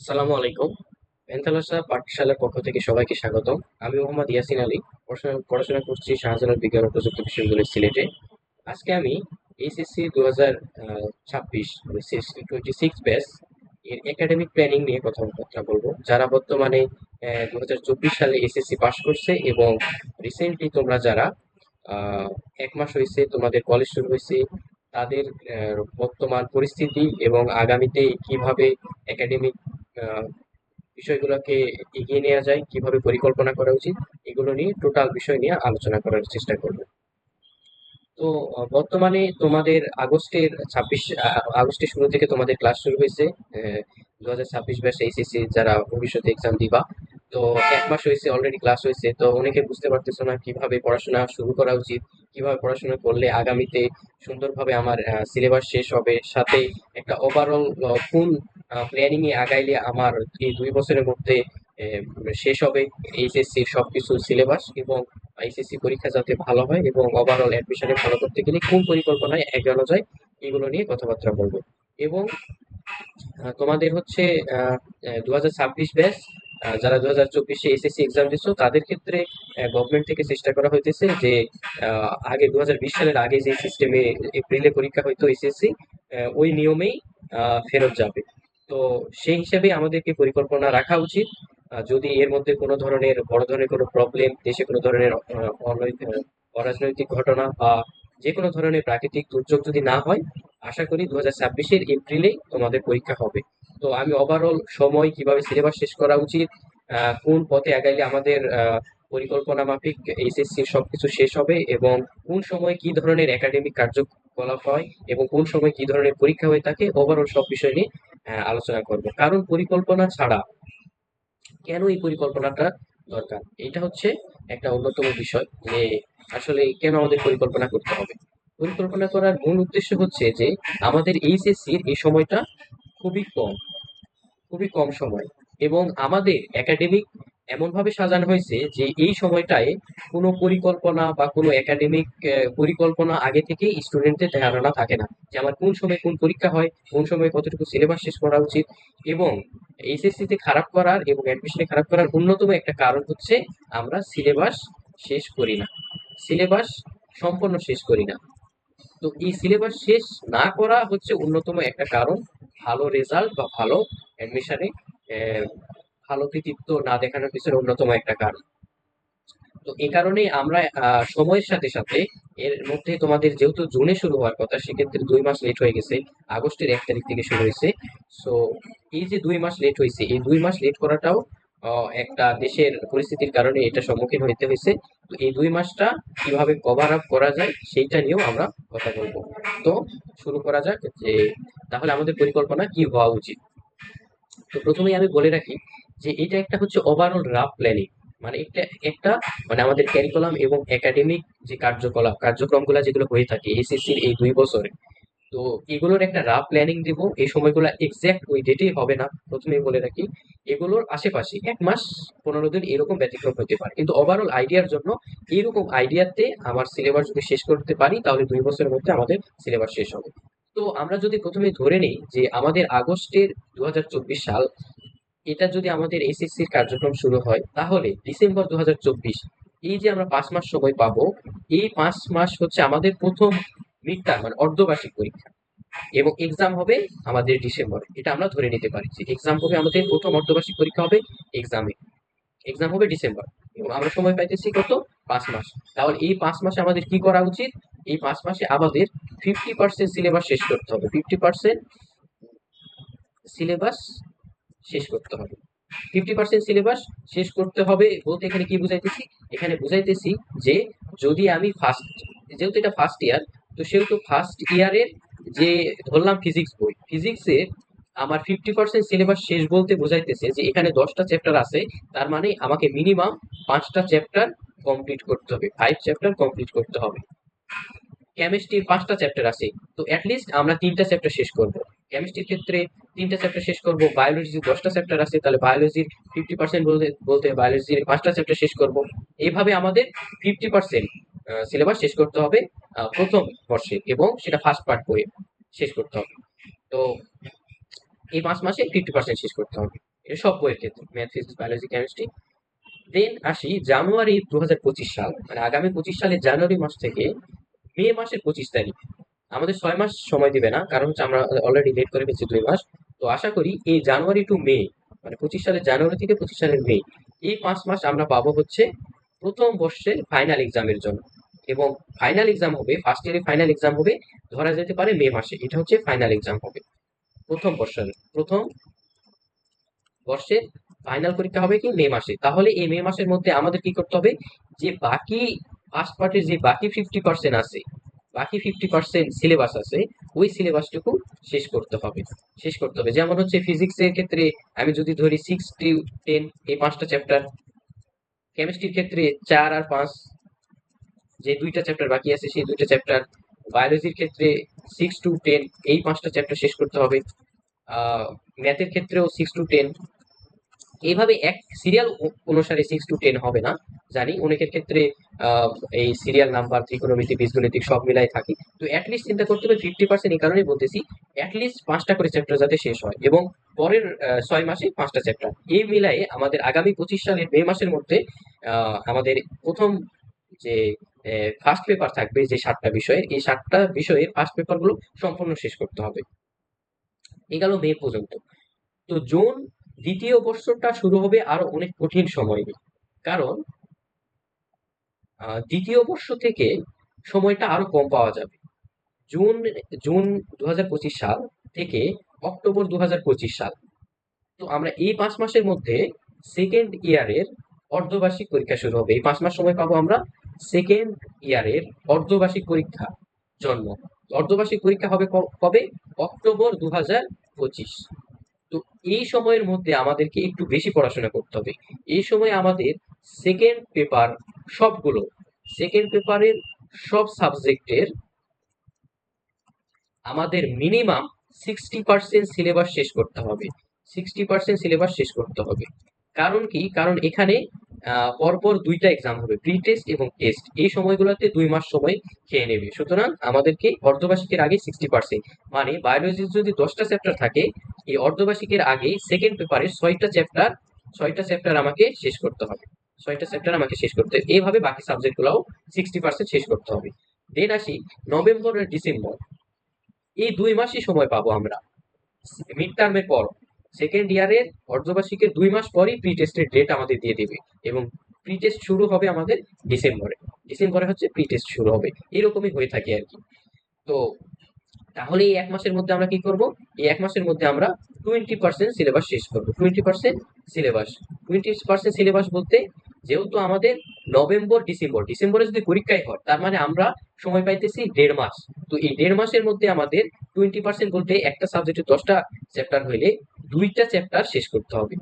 আসসালামু আলাইকুম। পেন্থালাসা পাঠশালার পক্ষ থেকে সবাইকে স্বাগতম। আমি মোহাম্মদ ইয়াসিন আলী, পড়াশোনা পড়াশোনা করছি শাহজালাল বিজ্ঞান ও প্রযুক্তি বিশ্ববিদ্যালয় সিলেটে। আজকে আমি এইচএসসি দু হাজার ছাব্বিশ টোয়েন্টি সিক্স ব্যাচ এর একাডেমিক প্ল্যানিং নিয়ে কথাবার্তা বলব। যারা বর্তমানে দু হাজার চব্বিশ সালে এসএসসি পাশ করছে এবং রিসেন্টলি তোমরা যারা এক মাস হয়েছে তোমাদের কলেজ শুরু হয়েছে তাদের বর্তমান পরিস্থিতি এবং আগামীতে কীভাবে একাডেমিক বিষয়গুলোকে এগিয়ে নেওয়া যায়, কীভাবে পরিকল্পনা করা উচিত, এগুলো নিয়ে টোটাল বিষয় নিয়ে আলোচনা করার চেষ্টা করবে। তো বর্তমানে তোমাদের আগস্টের ছাব্বিশ আগস্টের শুরু থেকে তোমাদের ক্লাস শুরু হয়েছে দু হাজার ছাব্বিশ ব্যাচ এইচএসসি, যারা ভবিষ্যতে এক্সাম দিবা তো এক মাস হয়েছে অলরেডি ক্লাস হয়েছে, তো অনেকে বুঝতে পারতেছো না কীভাবে পড়াশোনা শুরু করা উচিত, কীভাবে পড়াশোনা করলে আগামীতে সুন্দরভাবে আমার সিলেবাস শেষ হবে। সাথে একটা ওভারঅল কোন প্ল্যানিং এ আগাইলে আমার এই দুই বছরের মধ্যে শেষ হবে এইচএসসি সবকিছু সিলেবাস এবং এইচএসসি পরীক্ষা যাতে ভালো হয় এবং ওভারঅল অ্যাডমিশনে ভালো করতে গেলে কোন পরিকল্পনায় এগোনো যায়, এগুলো নিয়ে কথাবার্তা বলব। এবং তোমাদের হচ্ছে দু হাজার ছাব্বিশ ব্যাচ যারা দু হাজার চব্বিশে এসএসসি এক্সাম দিচ্ছ তাদের ক্ষেত্রে গভর্নমেন্ট থেকে চেষ্টা করা হইতেছে যে আগে দু হাজার বিশ সালের আগে যে সিস্টেমে এপ্রিলে পরীক্ষা হইতো এসএসসি ওই নিয়মেই ফেরত যাবে। তো সেই হিসাবে আমাদেরকে পরিকল্পনা রাখা উচিত। যদি এর মধ্যে কোনো ধরনের, বড় ধরনের কোনো প্রবলেম দেশে কোনো ধরনের অরাজনৈতিক ঘটনা বা যে কোনো ধরনের প্রাকৃতিক দুর্যোগ যদি না হয়, আশা করি দু হাজার ছাব্বিশের এপ্রিলেই তোমাদের পরীক্ষা হবে। তো আমি ওভারঅল সময় কীভাবে সিলেবাস শেষ করা উচিত কোন পথে আগাইলে আমাদের পরিকল্পনা মাফিক এইচএসসির সবকিছু শেষ হবে এবং কোন সময় কি ধরনের একাডেমিক কার্যকলাপ হয় এবং কোন সময় কি ধরনের পরীক্ষা হয়ে থাকে ওভারঅল সব বিষয় নিয়ে আলোচনা করব। কারণ পরিকল্পনা ছাড়া কেন এই পরিকল্পনাটা দরকার? এটা হচ্ছে একটা অন্যতম বিষয় যে আসলে কেন আমাদের পরিকল্পনা করতে হবে। পরিকল্পনা করার মূল উদ্দেশ্য হচ্ছে যে আমাদের এইচএসসির এই সময়টা খুবই কম খুবই কম সময়। এবং আমাদের একাডেমিক এমনভাবে সাজানো হয়েছে যে এই সময়টায় কোনো পরিকল্পনা বা কোনো একাডেমিক পরিকল্পনা আগে থেকে স্টুডেন্টদের ধারণা থাকে না যে আমার কোন সময় কোন পরীক্ষা হয়, কোন সময় কতটুকু সিলেবাস শেষ করা উচিত এবং এইচএসসি তে খারাপ করার এবং অ্যাডমিশনে খারাপ করার অন্যতম একটা কারণ হচ্ছে আমরা সিলেবাস শেষ করি না। সিলেবাস সম্পূর্ণ শেষ করি না। তো এই সিলেবাস শেষ না করা হচ্ছে অন্যতম একটা কারণ। ভালো রেজাল্ট বা ভালো অ্যাডমিশনে ভালো কৃতিত্ব না দেখানোর পিছনে অন্যতম একটা কারণ। তো এই কারণেই আমরা সময়ের সাথে সাথে এর মধ্যে তোমাদের যেহেতু জুনে শুরু হওয়ার কথা, সেক্ষেত্রে দুই মাস লেট হয়ে গেছে। আগস্টের এক তারিখ থেকে শুরু হয়েছে। সো এই যে দুই মাস লেট হয়েছে, এই দুই মাস লেট করাটাও একটা দেশের পরিস্থিতির কারণে এটা সম্মুখীন হইতে হয়েছে তো এই দুই মাসটা কীভাবে কভার আপ করা যায় সেইটা নিয়েও আমরা কথা বলব। তো শুরু করা যাক যে তাহলে আমাদের পরিকল্পনা কি হওয়া উচিত। তো প্রথমেই আমি বলে রাখি যে এটা একটা হচ্ছে ওভারঅল রাফ প্ল্যানিং মানে একটা একটা মানে আমাদের ক্যারিকুলাম এবং একাডেমিক যে কার্যকলাপ, কার্যক্রমগুলো যেগুলো হয়ে থাকে এসএসসির এই দুই বছরে তো এগুলোর একটা রাফ প্ল্যানিং দিব। এই সময়গুলো এক্স্যাক্ট ওই ডেটেই হবে না, প্রথমেই বলে রাখি। এগুলোর আশেপাশে এক মাস পনেরো দিন এরকম ব্যতিক্রম হতে পারে। কিন্তু ওভারঅল আইডিয়ার জন্য এরকম আইডিয়াতে আমার সিলেবাস যদি শেষ করতে পারি, তাহলে দুই বছরের মধ্যে আমাদের সিলেবাস শেষ হবে। তো আমরা যদি প্রথমে ধরে নিই যে আমাদের আগস্টের দু হাজার চব্বিশ সাল, এটা যদি আমাদের এসএসসির কার্যক্রম শুরু হয়, তাহলে ডিসেম্বর দু হাজার চব্বিশ, এই যে আমরা পাঁচ মাস সময় পাবো, এই পাঁচ মাস হচ্ছে আমাদের প্রথম মিড মানে অর্ধবার্ষিক পরীক্ষা। এবং এক্সাম হবে আমাদের ডিসেম্বরে এটা আমরা ধরে নিতে পারি যে এক্সাম হবে আমাদের প্রথম অর্ধবার্ষিক পরীক্ষা হবে এক্সামে এক্সাম হবে ডিসেম্বর এবং আমরা সময় পাইতেছি কত? পাঁচ মাস। তাহলে এই পাঁচ মাসে আমাদের কি করা উচিত? এই পাঁচ মাসে আমাদের ফিফটি পার্সেন্ট সিলেবাস শেষ করতে হবে। ফিফটি পার্সেন্ট সিলেবাস শেষ করতে হবে। ফিফটি পার্সেন্ট সিলেবাস শেষ করতে হবে বলতে এখানে কি বুঝাইতেছি? এখানে বুঝাইতেছি যে যদি আমি ফার্স্ট যেহেতু এটা ফার্স্ট ইয়ার তো সেহেতু ফার্স্ট ইয়ারের যে ধরলাম ফিজিক্স বই ফিজিক্সে আমার ফিফটি পার্সেন্ট সিলেবাস শেষ বলতে বোঝাইতেছে যে এখানে দশটা চ্যাপ্টার আছে, তার মানে আমাকে মিনিমাম পাঁচটা চ্যাপ্টার কমপ্লিট করতে হবে ফাইভ চ্যাপ্টার কমপ্লিট করতে হবে। কেমিস্ট্রির পাঁচটা চ্যাপ্টার আছে, তো অ্যাটলিস্ট আমরা তিনটা চ্যাপ্টার শেষ করব। কেমিস্ট্রির ক্ষেত্রে তিনটা চ্যাপ্টার শেষ করব বায়োলজির দশটা চ্যাপ্টার আছে, তাহলে বায়োলজির ফিফটি পার্সেন্ট বলতে বলতে বায়োলজির পাঁচটা চ্যাপ্টার শেষ করব। এইভাবে আমাদের ফিফটি পার্সেন্ট সিলেবাস শেষ করতে হবে। প্রথম বর্ষে এবং সেটা ফার্স্ট পার্ট বইয়ে শেষ করতে হবে। তো এই পাঁচ মাসে ফিফটি পার্সেন্ট শেষ করতে হবে। এর সব বইয়ের ক্ষেত্রে math physics biology chemistry then আসি জানুয়ারি দুহাজার পঁচিশ সাল মানে আগামী পঁচিশ সালের জানুয়ারি মাস থেকে মে মাসের পঁচিশ তারিখ। আমাদের ছয় মাস সময় দিবে না, কারণ হচ্ছে আমরা অলরেডি লেট করে ফেলছি দুই মাস। তো আশা করি এই জানুয়ারি টু মে মানে পঁচিশ সালের জানুয়ারি থেকে পঁচিশ সালের মে, এই পাঁচ মাস আমরা পাবো হচ্ছে প্রথম বর্ষের ফাইনাল এক্সামের জন্য। এবং ফাইনাল এক্সাম হবে ফার্স্ট ইয়ারের ফাইনাল এক্সাম হবে, ধরা যেতে পারে মে মাসে। এটা হচ্ছে ফাইনাল এক্সাম হবে। প্রথম বর্ষের প্রথম বর্ষের ফাইনাল পরীক্ষা হবে কি মে মাসে। তাহলে এই মে মাসের মধ্যে আমাদের কি করতে হবে? যে বাকি ফার্স্ট পার্টের যে বাকি ফিফটি পার্সেন্ট আছে, বাকি ফিফটি পার্সেন্ট সিলেবাস আছে, ওই সিলেবাসটুকু শেষ করতে হবে। শেষ করতে হবে। যেমন হচ্ছে ফিজিক্সের ক্ষেত্রে আমি যদি ধরি সিক্স টু টেন এই পাঁচটা চ্যাপ্টার কেমিস্ট্রির ক্ষেত্রে চার আর পাঁচ যে দুইটা চ্যাপ্টার বাকি আছে, সেই দুইটা চ্যাপ্টার বায়োলজির ক্ষেত্রে সিক্স টু টেন এই পাঁচটা চ্যাপ্টার শেষ করতে হবে। ম্যাথের ক্ষেত্রেও সিক্স টু টেন এইভাবে এক সিরিয়াল অনুসারে সিক্স টু টেন হবে না। জানি অনেকের ক্ষেত্রে এই সিরিয়াল নাম্বার ত্রিকোণমিতি বীজগণিতিক সব মিলাই থাকে। তো অ্যাটলিস্ট চিন্তা করতে হবে ফিফটি পার্সেন্ট এই কারণেই বলতেছি অ্যাটলিস্ট পাঁচটা করে চ্যাপ্টার যাতে শেষ হয় এবং পরের ছয় মাসে পাঁচটা চ্যাপ্টার এই মিলায়ে আমাদের আগামী পঁচিশ সালের মে মাসের মধ্যে আমাদের প্রথম যে ফার্স্ট পেপার থাকবে যে সাতটা বিষয়ের এই সাতটা বিষয়ের ফার্স্ট পেপারগুলো সম্পূর্ণ শেষ করতে হবে। এই গেল মে পর্যন্ত। তো জুন দ্বিতীয় বর্ষটা শুরু হবে আরও অনেক কঠিন সময় কারণ দ্বিতীয় বর্ষ থেকে সময়টা আরও কম পাওয়া যাবে। জুন জুন দু হাজার পঁচিশ সাল থেকে অক্টোবর দু হাজার পঁচিশ সাল। তো আমরা এই পাঁচ মাসের মধ্যে সেকেন্ড ইয়ারের অর্ধবার্ষিক পরীক্ষা শুরু হবে। এই পাঁচ মাস সময় পাবো আমরা সেকেন্ড ইয়ারের অর্ধবার্ষিক পরীক্ষা জন্ম। অর্ধবার্ষিক পরীক্ষা হবে কবে? অক্টোবর দু তো এই সময়ের মধ্যে আমাদেরকে একটু বেশি পড়াশোনা করতে হবে। এই সময় আমাদের সেকেন্ড পেপার সবগুলো সেকেন্ড পেপারের সব সাবজেক্টের আমাদের মিনিমাম সিক্সটি পার্সেন্ট সিলেবাস শেষ করতে হবে। সিক্সটি পার্সেন্ট সিলেবাস শেষ করতে হবে। কারণ কি? কারণ এখানে পরপর দুইটা এক্সাম হবে প্রি টেস্ট এবং টেস্ট এই সময়গুলোতে দুই মাস সময় খেয়ে নেবে। সুতরাং আমাদেরকে অর্ধবার্ষিকের আগে সিক্সটি পার্সেন্ট মানে বায়োলজির যদি দশটা চ্যাপ্টার থাকে, এই অর্ধবার্ষিকের আগে সেকেন্ড পেপারের ছয়টা চ্যাপ্টার ছয়টা চ্যাপ্টার আমাকে শেষ করতে হবে। ছয়টা চ্যাপ্টার আমাকে শেষ করতে হবে এইভাবে বাকি সাবজেক্টগুলোও সিক্সটি পার্সেন্ট শেষ করতে হবে। দেন আসি, নভেম্বর ডিসেম্বর। এই দুই মাসই সময় পাবো আমরা। মিড টার্মের পর। সেকেন্ড ইয়ারের অর্ধবার্ষিকের দুই মাস পরই প্রি টেস্টের ডেট আমাদের দিয়ে দেবে এবং প্রি টেস্ট শুরু হবে আমাদের ডিসেম্বরে। ডিসেম্বরে হচ্ছে প্রি টেস্ট শুরু হবে। এরকমই হয়ে থাকে আর কি। তো তাহলে এই এক মাসের মধ্যে আমরা কি করব? এই এক মাসের মধ্যে আমরা টোয়েন্টি পার্সেন্ট সিলেবাস শেষ করব। Twenty percent syllabus twenty percent syllabus বলতে যেহেতু আমাদের নভেম্বর, ডিসেম্বর, ডিসেম্বরে যদি পরীক্ষায় হয়, তার মানে আমরা সময় পাইতেছি দেড় মাস। তো এই দেড় মাসের মধ্যে আমাদের টোয়েন্টি পার্সেন্ট বলতে একটা সাবজেক্টে দশটা চ্যাপ্টার হইলে দুইটা চ্যাপ্টার শেষ করতে হবে।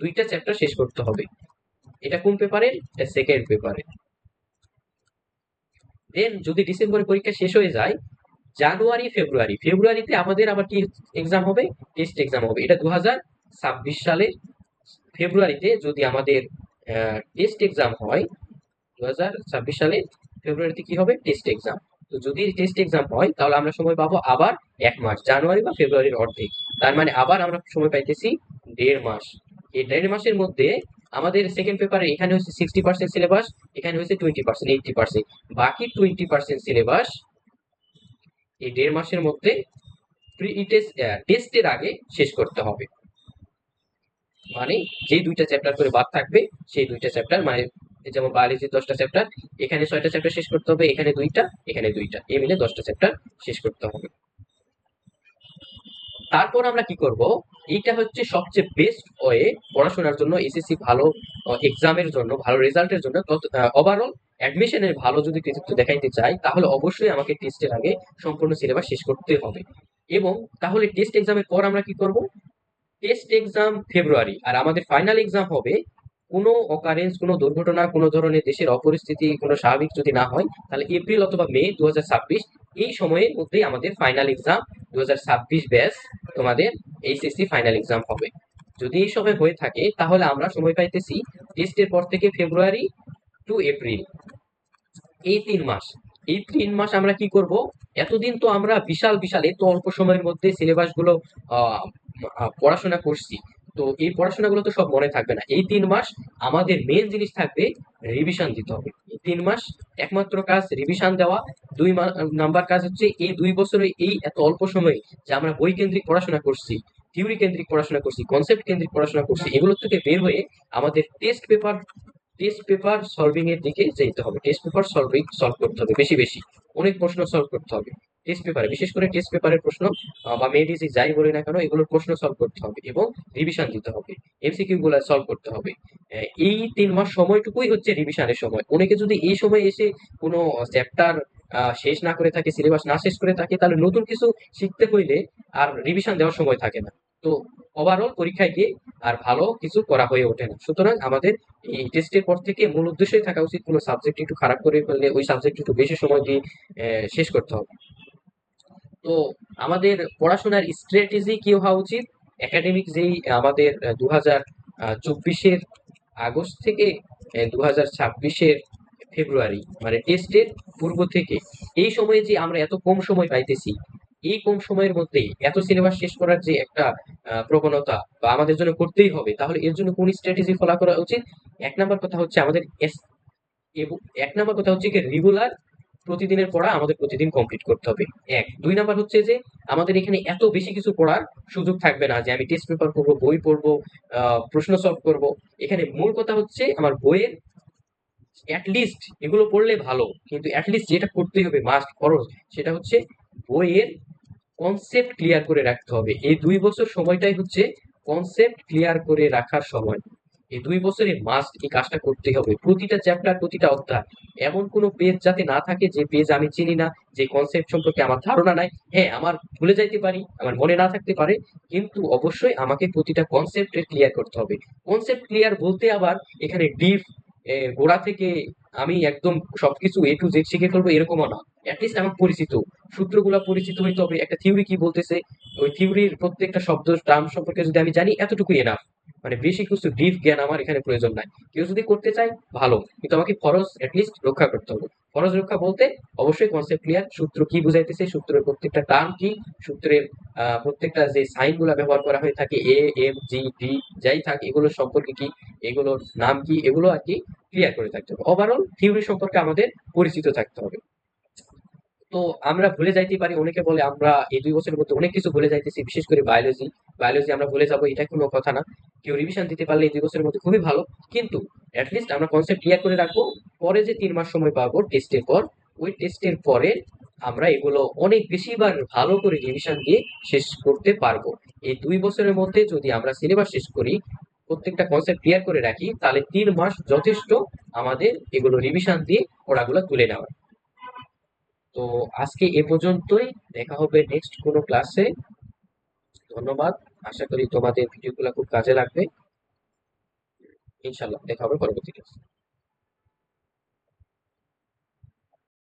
দুইটা চ্যাপ্টার শেষ করতে হবে। এটা কোন পেপারের? এটা সেকেন্ড পেপারে দেন যদি ডিসেম্বরে পরীক্ষা শেষ হয়ে যায় জানুয়ারি ফেব্রুয়ারি ফেব্রুয়ারিতে আমাদের আবার কি এক্সাম হবে? টেস্ট এক্সাম হবে। এটা দু ছাব্বিশ সালের ফেব্রুয়ারিতে যদি আমাদের টেস্ট এক্সাম হয় দু সালে ফেব্রুয়ারিতে কি হবে? টেস্ট এক্সাম তো যদি টেস্ট এক্সাম হয়, তাহলে আমরা সময় পাবো আবার এক মাস, জানুয়ারি বা ফেব্রুয়ারির অর্ধেক। তার মানে আবার আমরা সময় পাইতেছি দেড় মাস। এই দেড় মাসের মধ্যে আমাদের সেকেন্ড পেপারে এখানে হচ্ছে সিক্সটি পার্সেন্ট সিলেবাস এখানে হচ্ছে টোয়েন্টি পার্সেন্ট এইটটি পার্সেন্ট বাকি টোয়েন্টি পার্সেন্ট সিলেবাস এই দেড় মাসের মধ্যে টেস্টের আগে শেষ করতে হবে। মানে যেই দুইটা চ্যাপ্টার করে বাদ থাকবে, সেই দুইটা চ্যাপ্টার মানে যেমন বায়োলজির দশটা চ্যাপ্টার এখানে ছয়টা চ্যাপ্টার শেষ করতে হবে, এখানে দুইটা এখানে দুইটা। এই মিলে দশটা চ্যাপ্টার শেষ করতে হবে। তারপর আমরা কি করব? এইটা হচ্ছে সবচেয়ে বেস্ট ওয়ে পড়াশোনার জন্য এসএসসি ভালো এক্সামের জন্য, ভালো রেজাল্টের জন্য। ওভারঅল অ্যাডমিশনের ভালো যদি কৃতিত্ব দেখাইতে চাই, তাহলে অবশ্যই আমাকে টেস্টের আগে সম্পূর্ণ সিলেবাস শেষ করতে হবে। এবং তাহলে টেস্ট এক্সামের পর আমরা কি করব? টেস্ট এক্সাম ফেব্রুয়ারি আর আমাদের ফাইনাল এক্সাম হবে কোনো অকারেন্স কোনো দুর্ঘটনা কোনো ধরনের দেশের অপরিস্থিতি কোনো স্বাভাবিক যদি না হয় তাহলে এপ্রিল অথবা মে দু হাজার ছাব্বিশ এই সময়ের মধ্যেই আমাদের ফাইনাল এক্সাম দু ব্যাস তোমাদের এইচএসসি ফাইনাল এক্সাম হবে। যদি এই সময় হয়ে থাকে তাহলে আমরা সময় পাইতেছি টেস্টের পর থেকে ফেব্রুয়ারি টু এপ্রিল এই তিন মাস। এই তিন মাস আমরা কি করব? এতদিন তো আমরা বিশাল বিশাল এত অল্প সময়ের মধ্যে সিলেবাসগুলো আহ, আহ, পড়াশোনা করছি। তো এই পড়াশোনাগুলো তো সব মনে থাকবে না। এই তিন মাস আমাদের মেন জিনিস থাকবে রিভিশন দিতে হবে। এই তিন মাস একমাত্র কাজ রিভিশন দেওয়া। দুই নাম্বার কাজ হচ্ছে এই দুই বছরে এই এত অল্প সময়ে যে আমরা বই কেন্দ্রিক পড়াশোনা করছি থিওরি কেন্দ্রিক পড়াশোনা করছি কনসেপ্ট কেন্দ্রিক পড়াশোনা করছি, এগুলো থেকে বের হয়ে আমাদের test paper test paper solving এর দিকে যেতে হবে। টেস্ট পেপার সলভিং সলভ করতে হবে, বেশি বেশি। অনেক প্রশ্ন সলভ করতে হবে। টেস্ট পেপারে বিশেষ করে টেস্ট পেপারের প্রশ্ন বা মেডিসি যাই বলি না কেন, এগুলোর প্রশ্ন সলভ করতে হবে এবং রিভিশন দিতে হবে এমসিকিউ গুলো সলভ করতে হবে। এই তিন মাস সময়টুকুই হচ্ছে রিভিশনের সময়। অনেকে যদি এই সময় এসে কোনো চ্যাপ্টার শেষ না করে থাকে সিলেবাস না শেষ করে থাকে, তাহলে নতুন কিছু শিখতে হইলে আর রিভিশন দেওয়ার সময় থাকে না। তো ওভারঅল পরীক্ষায় গিয়ে আর ভালো কিছু করা হয়ে ওঠে না। সুতরাং আমাদের এই টেস্টের পর থেকে মূল উদ্দেশ্যই থাকা উচিত, কোনো সাবজেক্ট একটু খারাপ করে ফেললে ওই সাবজেক্ট একটু বেশি সময় দিয়ে শেষ করতে হবে। তো আমাদের পড়াশোনার স্ট্র্যাটেজি কি হওয়া উচিত? একাডেমিক যেই আমাদের দু হাজার চব্বিশের আগস্ট থেকে দু হাজার ছাব্বিশের ফেব্রুয়ারি মানে টেস্টের পূর্ব থেকে, এই সময়ে যে আমরা এত কম সময় পাইতেছি, এই কম সময়ের মধ্যে এত সিলেবাস শেষ করার যে একটা প্রবণতা বা আমাদের জন্য করতেই হবে, তাহলে এর জন্য কোন স্ট্র্যাটেজি ফলো করা উচিত? এক নাম্বার কথা হচ্ছে আমাদের এক নাম্বার কথা হচ্ছে কি রেগুলার প্রতিদিনের পড়া আমাদের প্রতিদিন কমপ্লিট করতে হবে। এক। দুই নাম্বার হচ্ছে যে, আমাদের এখানে এত বেশি কিছু পড়ার সুযোগ থাকবে না যে, আমি টেস্ট পেপার পড়ব, বই পড়ব প্রশ্ন সলভ করব। এখানে মূল কথা হচ্ছে, আমার বইয়ের অ্যাটলিস্ট এগুলো পড়লে ভালো, কিন্তু অ্যাটলিস্ট যেটা করতেই হবে মাস্ট খরচ, সেটা হচ্ছে বইয়ের কনসেপ্ট ক্লিয়ার করে রাখতে হবে। এই দুই বছর সময়টাই হচ্ছে কনসেপ্ট ক্লিয়ার করে রাখার সময়। এই দুই বছরে মাস্ট এই কাজটা করতে হবে। প্রতিটা চ্যাপ্টার প্রতিটা অধ্যায়। এমন কোনো পেজ যাতে না থাকে যে পেজ আমি চিনি না, যে কনসেপ্ট সম্পর্কে আমার ধারণা নাই। হ্যাঁ আমার ভুলে যাইতে পারি, আমার মনে না থাকতে পারে, কিন্তু অবশ্যই আমাকে প্রতিটা কনসেপ্টের ক্লিয়ার করতে হবে। কনসেপ্ট ক্লিয়ার বলতে আবার এখানে ডিপ গোড়া থেকে আমি একদম সবকিছু এ টু জেড শিখে ফেলব এরকমও না। অ্যাটলিস্ট আমার পরিচিত। সূত্রগুলা পরিচিত হইতে হবে। একটা থিওরি কি বলতেছে? ওই থিওরির প্রত্যেকটা শব্দ টার্ম সম্পর্কে যদি আমি জানি, এতটুকুই এনাফ মানে বেশি কিছু ডিপ জ্ঞান আমার এখানে প্রয়োজন নাই। কেউ যদি করতে চায়, ভালো। কিন্তু আমাকে ফরজ অ্যাটলিস্ট রক্ষা করতে হবে। ফরজ রক্ষা বলতে অবশ্যই কনসেপ্ট ক্লিয়ার সূত্র কি বুঝাইতেছে? সূত্রের প্রত্যেকটা টার্ম কি? সূত্রের প্রত্যেকটা যে সাইনগুলা ব্যবহার করা হয়ে থাকে এ এম জি ডি যাই থাক, এগুলোর সম্পর্কে কি? এগুলোর নাম কি? এগুলো আর কি ক্লিয়ার করে থাকতে হবে। ওভারঅল থিওরি সম্পর্কে আমাদের পরিচিত থাকতে হবে। তো আমরা ভুলে যাইতে পারি। অনেকে বলে আমরা এই দুই বছরের মধ্যে অনেক কিছু ভুলে যাইতেছি, বিশেষ করে বায়োলজি বায়োলজি আমরা ভুলে যাব এটা কোনো কথা না। কেউ রিভিশন দিতে পারলে এই দুই বছরের মধ্যে খুবই ভালো। কিন্তু অ্যাটলিস্ট আমরা কনসেপ্ট ক্লিয়ার করে রাখব, পরে যে তিন মাস সময় পাবো টেস্টের পর, ওই টেস্টের পরে আমরা এগুলো অনেক বেশিবার ভালো করে রিভিশন দিয়ে শেষ করতে পারব। এই দুই বছরের মধ্যে যদি আমরা সিলেবাস শেষ করি, প্রত্যেকটা কনসেপ্ট ক্লিয়ার করে রাখি, তাহলে তিন মাস যথেষ্ট আমাদের এগুলো রিভিশন দিয়ে পড়াগুলো তুলে নেওয়া। তো আজকে এ পর্যন্তই। দেখা হবে নেক্সট কোনো ক্লাসে ধন্যবাদ। আশা করি তোমাদের ভিডিওগুলো খুব কাজে লাগবে। ইনশাল্লাহ দেখা হবে পরবর্তী ক্লাসে